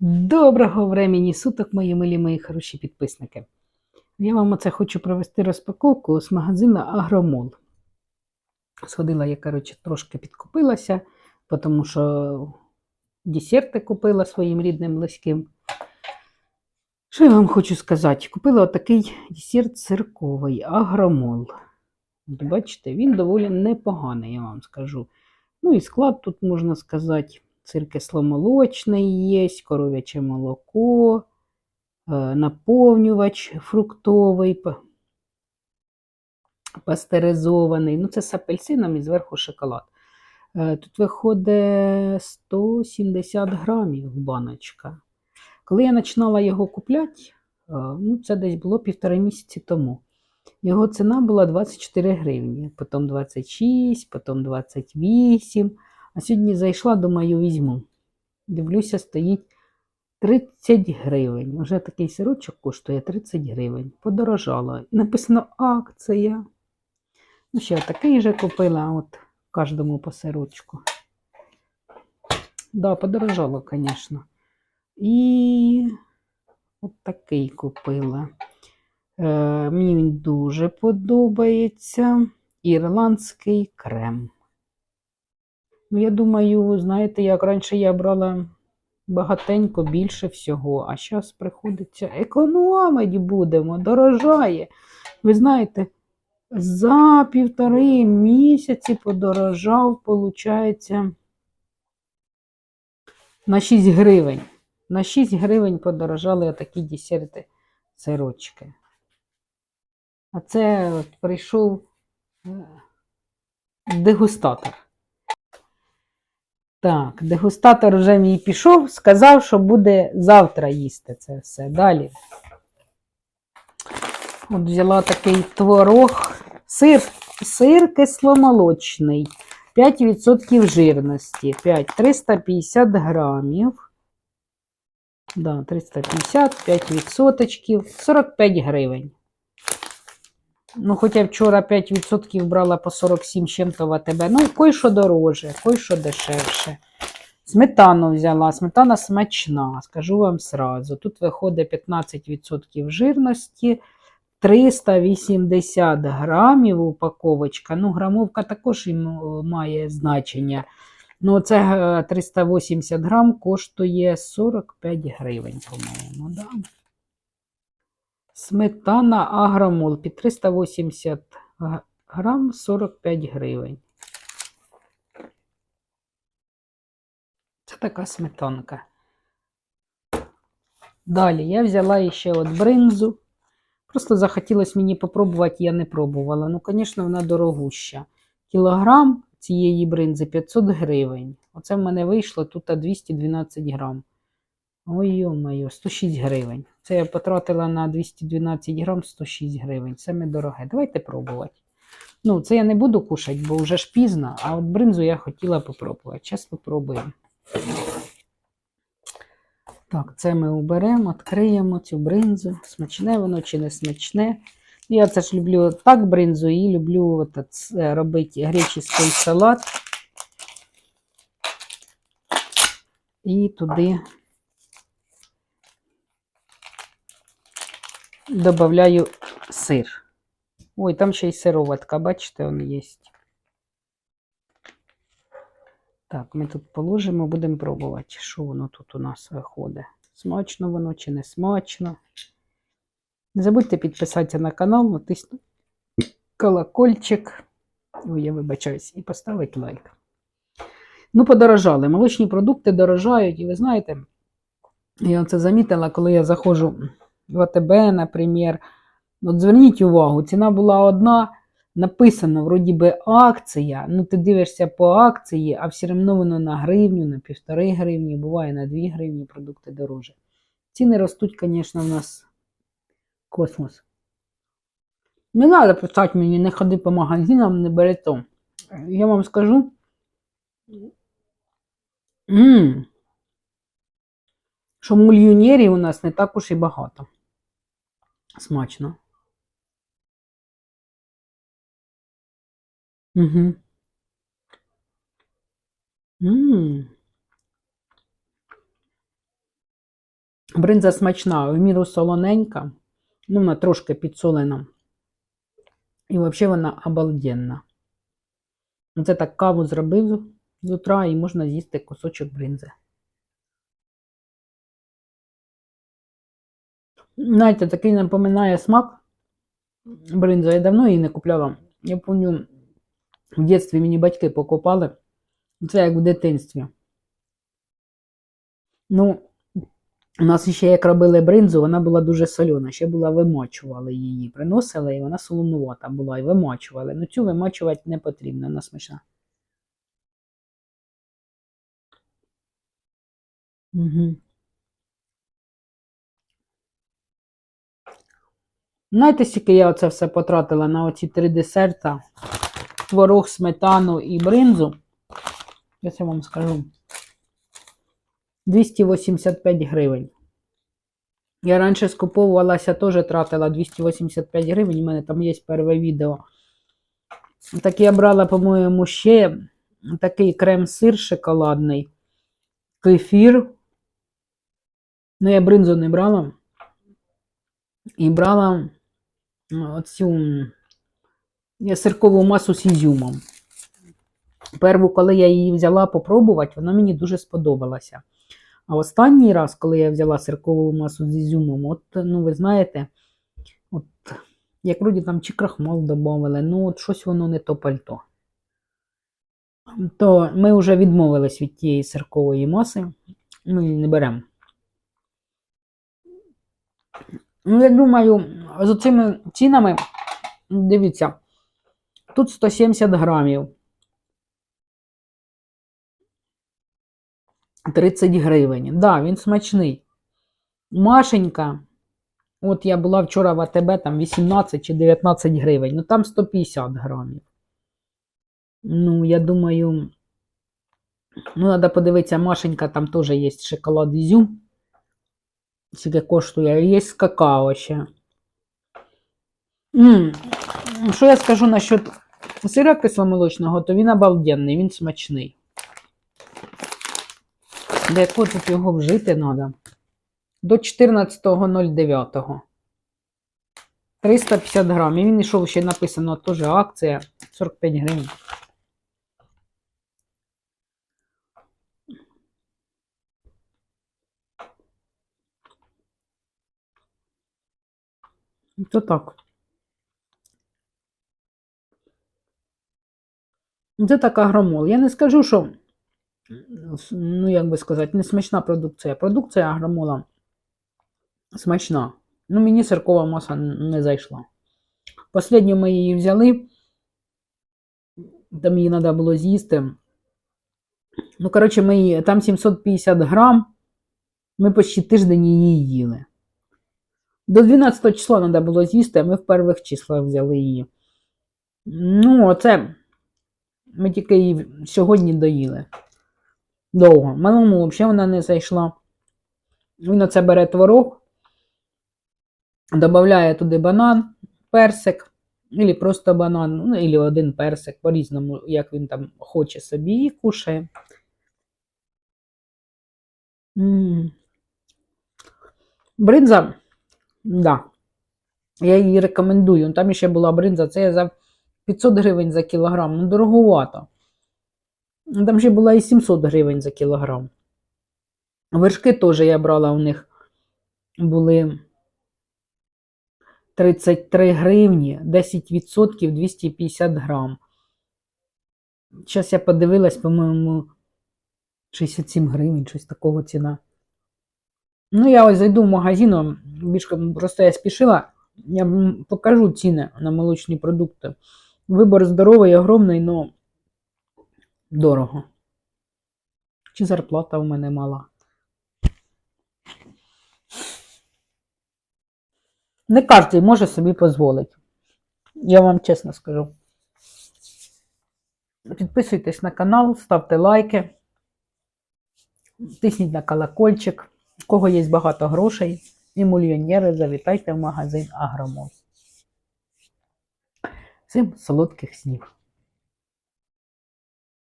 Доброго времені суток, мої милі, мої хороші підписники. Я вам оце хочу провести розпаковку з магазину Агромол. Сходила я, коротше, трошки підкупилася, тому що десерти купила своїм рідним близьким. Що я вам хочу сказати? Купила отакий десерт цирковий Агромол. Бачите, він доволі непоганий, я вам скажу. Ну і склад тут можна сказати. Сир кисломолочний є, коров'яче молоко, е, наповнювач фруктовий, пастеризований. Ну, це з апельсином і зверху шоколад. Е, Тут виходить 170 грамів баночка. Коли я починала його купляти, е, ну, це десь було півтора місяці тому. Його ціна була 24 гривні, потім 26, потім 28. А сьогодні зайшла, думаю, візьму. Дивлюся, стоїть 30 гривень. Уже такий сирочок коштує 30 гривень. Подорожало. І написано акція. Ну, ще такий же купила, от кожному по сирочку. Да, подорожало, звісно. І от такий купила. Е, мені він дуже подобається. Ірландський крем. Ну, я думаю, знаєте, як раніше я брала багатенько більше всього, а зараз приходиться економити будемо, дорожає. Ви знаєте, за півтори місяці подорожав, виходить, на 6 гривень. На 6 гривень подорожали отакі десерти сирочки. А це от прийшов е, дегустатор. Так, дегустатор вже мій пішов, сказав, що буде завтра їсти це все. Далі. От взяла такий творог, сир, сир кисломолочний, 5% жирності, 5, 350 грамів. Да, 350, 5%, 45 гривень. Ну, хоча вчора 5% брала по 47 чим-то в АТБ. Ну, кой-що дороже, кой-що дешевше. Сметану взяла. Сметана смачна, скажу вам сразу. Тут виходить 15% жирності, 380 грамів упаковочка. Ну, грамовка також має значення. Ну, це е, 380 грам коштує 45 гривень, по-моєму. Да? Сметана агромол під 380 г- грам 45 гривень. Це така сметанка. Далі я взяла ще от бринзу. Просто захотілося мені попробувати, я не пробувала. Ну, звісно, вона дорогуща. Кілограм цієї бринзи 500 гривень. Оце в мене вийшло тут 212 грам. Ой, йо-моє, 106 гривень. Це я потратила на 212 грам 106 гривень. Саме дороге. Давайте пробувати. Ну, це я не буду кушати, бо вже ж пізно, а от бринзу я хотіла попробувати. Зараз попробуємо. Так, це ми уберемо, відкриємо цю бринзу. Смачне воно чи не смачне. Я це ж люблю так бринзу і люблю от, це робити греческий салат. І туди Добавляю сир. Ой, там ще й сироватка, бачите, он є. Так, ми тут положимо, будемо пробувати, що воно тут у нас виходить. Смачно воно чи не смачно. Не забудьте підписатися на канал, натиснути колокольчик. Ой, я вибачаюсь, і поставити лайк. Ну, подорожали. Молочні продукти дорожають, і ви знаєте, я це замітила, коли я заходжу в АТБ, наприклад. От зверніть увагу, ціна була одна, написано, вроді би, акція. Ну, ти дивишся по акції, а все одно воно на гривню, на півтори гривні, буває на дві гривні продукти дороже. Ціни ростуть, звісно, в нас космос. Не треба писати мені, не ходи по магазинам, не бери то. Я вам скажу. що мульйонерів у нас не так уж і багато. Смачно. Угу. Ммм. Бринза смачна, в міру солоненька, ну, вона трошки підсолена. І взагалі вона обалденна. Це так каву зробив з утра і можна з'їсти кусочок бринзи. Знаєте, такий напоминає смак бринза. Я давно її не купляла. Я пам'ятаю, в дитинстві мені батьки покупали. Це як в дитинстві. Ну, у нас ще як робили бринзу, вона була дуже солена. Ще була вимочували її. Приносили, і вона солонувата була, і вимочували. Ну цю вимочувати не потрібно, вона смачна. Угу. Знаєте, скільки я оце все потратила на оці три десерта: творог, сметану і бринзу. Я вам скажу. 285 гривень. Я раніше скуповувалася, теж тратила 285 гривень. У мене там є перше відео. Так я брала, по-моєму, ще такий крем-сир шоколадний, кефір. Ну, я бринзу не брала. І брала оцю сиркову масу з ізюмом. Перву, коли я її взяла попробувати, вона мені дуже сподобалася. А останній раз, коли я взяла сиркову масу з ізюмом, от, ну, ви знаєте, от, як вроді там чи крахмал додавали, ну от щось воно не то пальто. То ми вже відмовились від тієї сиркової маси, ми її не беремо. Ну, я думаю, з цими цінами, дивіться, тут 170 грамів. 30 гривень. Так, да, він смачний. Машенька. От я була вчора в АТБ, там 18 чи 19 гривень. Ну там 150 грамів. Ну, я думаю, ну, треба подивитися, Машенька, там теж є шоколад ізюм. Скільки коштує, є з какао ще. М -м, що я скажу насчет сира кисломолочного, то він обалденний, він смачний. До якого тут його вжити треба? До 14.09. 350 грамів. Він йшов ще написано теж акція 45 гривень. То так. Це така громол. Я не скажу, що ну, як би сказати, не смачна продукція. Продукція агромола смачна. Ну, мені сиркова маса не зайшла. Последню ми її взяли, там її треба було з'їсти. Ну, коротше, ми її, там 750 грам, ми почти тиждень її їли. До 12 числа треба було з'їсти, а ми в перших числах взяли її. Ну, оце ми тільки її сьогодні доїли довго. Малому взагалі вона не зайшла. Він оце бере творог, додає туди банан, персик, або просто банан, ну, або один персик, по-різному, як він там хоче собі, і кушає. Бринза, да. Я її рекомендую. Там ще була бринза, це я за 500 гривень за кілограм, ну дороговато. Там ще була і 700 гривень за кілограм. Вершки теж я брала у них були 33 гривні, 10% 250 грам. Зараз я подивилась, по-моєму, 67 гривень, щось такого ціна. Ну, я ось зайду в магазин, більш просто я спішила, я покажу ціни на молочні продукти. Вибор здоровий, огромний, але дорого. Чи зарплата у мене мала? Не кожен може собі дозволити. Я вам чесно скажу. Підписуйтесь на канал, ставте лайки, тисніть на колокольчик. У кого є багато грошей і мільйонери, завітайте в магазин Агромоз. Всім солодких снів!